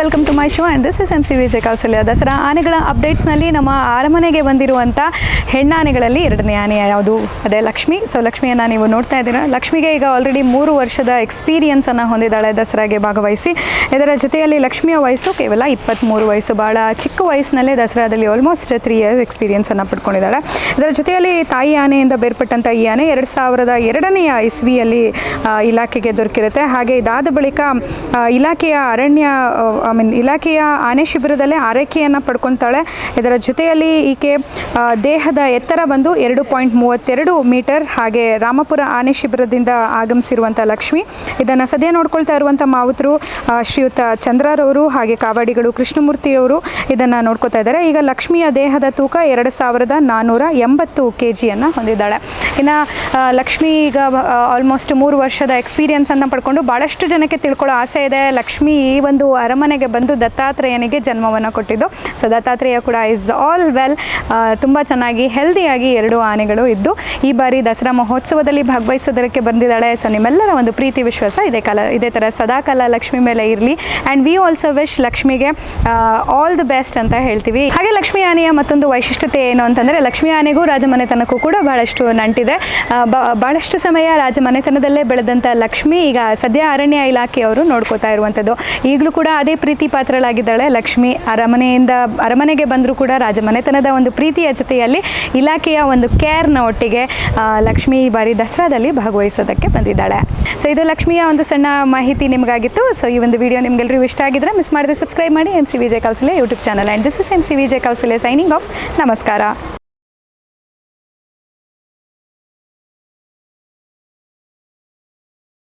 Welcome to my show and this is M C Vijaya Kausalya Dasara ಆನೆಗಳ ಅಪ್ಡೇಟ್ಸ್ನಲ್ಲಿ ನಮ್ಮ ಅರಮನೆಗೆ ಬಂದಿರುವಂಥ ಹೆಣ್ಣಾನೆಗಳಲ್ಲಿ ಎರಡನೇ ಆನೆ ಯಾವುದು? ಅದೇ ಲಕ್ಷ್ಮಿ. ಸೊ ಲಕ್ಷ್ಮಿಯನ್ನು ನೀವು ನೋಡ್ತಾ ಇದ್ದೀರಾ. ಲಕ್ಷ್ಮಿಗೆ ಈಗ ಆಲ್ರೆಡಿ ಮೂರು ವರ್ಷದ ಎಕ್ಸ್ಪೀರಿಯನ್ಸನ್ನು ಹೊಂದಿದ್ದಾಳೆ ದಸರಾಗೆ ಭಾಗವಹಿಸಿ. ಇದರ ಜೊತೆಯಲ್ಲಿ ಲಕ್ಷ್ಮಿಯ ವಯಸ್ಸು ಕೇವಲ ಇಪ್ಪತ್ತ್ಮೂರು ವಯಸ್ಸು. ಭಾಳ ಚಿಕ್ಕ ವಯಸ್ಸಿನಲ್ಲೇ ದಸರಾದಲ್ಲಿ ಆಲ್ಮೋಸ್ಟ್ ತ್ರೀ ಇಯರ್ಸ್ ಎಕ್ಸ್ಪೀರಿಯನ್ಸನ್ನು ಪಡ್ಕೊಂಡಿದ್ದಾಳೆ. ಇದರ ಜೊತೆಯಲ್ಲಿ ತಾಯಿ ಆನೆಯಿಂದ ಬೇರ್ಪಟ್ಟಂಥ ಈ ಆನೆ ಎರಡು ಸಾವಿರದ ಎರಡನೆಯ ಇಸ್ವಿಯಲ್ಲಿ ಇಲಾಖೆಗೆ ದೊರಕಿರುತ್ತೆ. ಹಾಗೆ ಇದಾದ ಬಳಿಕ ಇಲಾಖೆಯ ಅರಣ್ಯ ಐ ಮೀನ್ ಇಲಾಖೆಯ ಆನೆ ಶಿಬಿರದಲ್ಲೇ ಆರೈಕೆಯನ್ನು ಪಡ್ಕೊತಾಳೆ. ಇದರ ಜೊತೆಯಲ್ಲಿ ಈಕೆ ದೇಹದ ಎತ್ತರ ಬಂದು ಎರಡು ಪಾಯಿಂಟ್ ಮೂವತ್ತೆರಡು ಮೀಟರ್ ಹಾಗೆ ರಾಮಪುರ ಆನೆ ಶಿಬಿರದಿಂದ ಆಗಮಿಸಿರುವಂಥ ಲಕ್ಷ್ಮಿ. ಇದನ್ನು ಸದ್ಯ ನೋಡ್ಕೊಳ್ತಾ ಇರುವಂಥ ಮಾವುತರು ಶ್ರೀಯುತ ಚಂದ್ರರವರು ಹಾಗೆ ಕಾವಾಡಿಗಳು ಕೃಷ್ಣಮೂರ್ತಿಯವರು ಇದನ್ನು ನೋಡ್ಕೊತಾ ಇದ್ದಾರೆ. ಈಗ ಲಕ್ಷ್ಮಿಯ ದೇಹದ ತೂಕ ಎರಡು ಸಾವಿರದ ನಾನ್ನೂರ ಎಂಬತ್ತು ಕೆ ಜಿಯನ್ನು ಹೊಂದಿದ್ದಾಳೆ. ಇನ್ನು ಲಕ್ಷ್ಮಿ ಈಗ ಆಲ್ಮೋಸ್ಟ್ ಮೂರು ವರ್ಷದ ಎಕ್ಸ್ಪೀರಿಯನ್ಸನ್ನು ಪಡ್ಕೊಂಡು ಭಾಳಷ್ಟು ಜನಕ್ಕೆ ತಿಳ್ಕೊಳ್ಳೋ ಆಸೆ ಇದೆ. ಲಕ್ಷ್ಮಿ ಈ ಒಂದು ಅರಮನೆಗೆ ಬಂದು ದತ್ತಾತ್ರೇಯನಿಗೆ ಜನ್ಮವನ್ನು ಕೊಟ್ಟಿದ್ದು. ಸೊ ದತ್ತಾತ್ರೇಯ ಕೂಡ ಇಸ್ ಆಲ್ ವೆಲ್ ತುಂಬ ಚೆನ್ನಾಗಿ ಹೆಲ್ದಿಯಾಗಿ ಎರಡು ಆನೆಗಳು ಇದ್ದು, ಈ ಬಾರಿ ದಸರಾ ಮಹೋತ್ಸವದಲ್ಲಿ ಭಾಗವಹಿಸೋದಕ್ಕೆ ಬಂದಿದ್ದಾಳೆ. ಸೊ ನಿಮ್ಮೆಲ್ಲರ ಒಂದು ಪ್ರೀತಿ, ವಿಶ್ವಾಸ ಇದೇ ಕಾಲ, ಇದೇ ಥರ ಸದಾಕಾಲ ಲಕ್ಷ್ಮಿ ಮೇಲೆ ಇರಲಿ. ಆ್ಯಂಡ್ ವಿ ಆಲ್ಸೋ ವಿಶ್ ಲಕ್ಷ್ಮಿಗೆ ಆಲ್ ದಿ ಬೆಸ್ಟ್ ಅಂತ ಹೇಳ್ತೀವಿ. ಹಾಗೆ ಲಕ್ಷ್ಮಿ ಆನೆಯ ಮತ್ತೊಂದು ವೈಶಿಷ್ಟ್ಯತೆ ಏನು ಅಂತಂದರೆ, ಲಕ್ಷ್ಮಿ ಆನೆಗೂ ರಾಜಮನೆತನಕ್ಕೂ ಕೂಡ ಬಹಳಷ್ಟು ನಂಟಿದೆ. ಬಹಳಷ್ಟು ಸಮಯ ರಾಜಮನೆತನದಲ್ಲೇ ಬೆಳೆದಂಥ ಲಕ್ಷ್ಮಿ ಈಗ ಸದ್ಯ ಅರಣ್ಯ ಇಲಾಖೆಯವರು ನೋಡ್ಕೋತಾ ಇರುವಂಥದ್ದು ಈಗಲೂ ಕೂಡ ಅದೇ ಪ್ರೀತಿ ಪಾತ್ರಳಾಗಿದ್ದಾಳೆ ಲಕ್ಷ್ಮಿ. ಅರಮನೆಯಿಂದ, ಅರಮನೆಗೆ ಬಂದರೂ ಕೂಡ ರಾಜಮನೆತನದ ಒಂದು ಪ್ರೀತಿಯ ಜೊತೆಯಲ್ಲಿ ಇಲಾಖೆಯ ಒಂದು ಕೇರ್ನ ಒಟ್ಟಿಗೆ ಲಕ್ಷ್ಮಿ ಈ ಬಾರಿ ದಸರಾದಲ್ಲಿ ಭಾಗವಹಿಸೋದಕ್ಕೆ ಬಂದಿದ್ದಾಳೆ. ಸೊ ಇದು ಲಕ್ಷ್ಮಿಯ ಒಂದು ಸಣ್ಣ ಮಾಹಿತಿ ನಿಮಗಾಗಿತ್ತು. ಸೊ ಈ ಒಂದು ವಿಡಿಯೋ ನಿಮಗೆಲ್ಲರೂ ಇಷ್ಟ ಆಗಿದ್ರೆ ಮಿಸ್ ಮಾಡಿದ್ರೆ ಸಬ್ಸ್ಕ್ರೈಬ್ ಮಾಡಿ M C Vijaya Kausale YouTube channel and this is M C Vijaya Kausale signing off ನಮಸ್ಕಾರ.